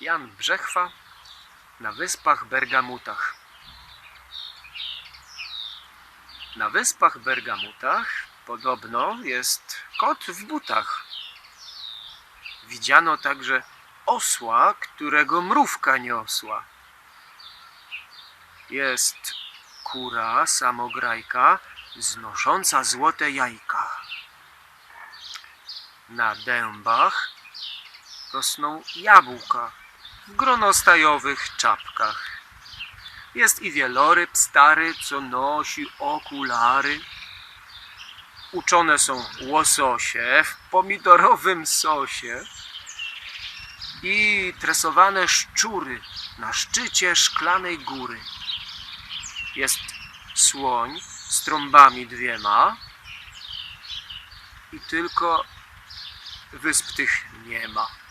Jan Brzechwa na wyspach Bergamutach. Na wyspach Bergamutach podobno jest kot w butach. Widziano także osła, którego mrówka niosła. Jest kura samograjka znosząca złote jajka. Na dębach rosną jabłka w gronostajowych czapkach. Jest i wieloryb stary, co nosi okulary. Uczone są łososie w pomidorowym sosie i tresowane szczury na szczycie szklanej góry. Jest słoń z trąbami dwiema i tylko wysp tych nie ma.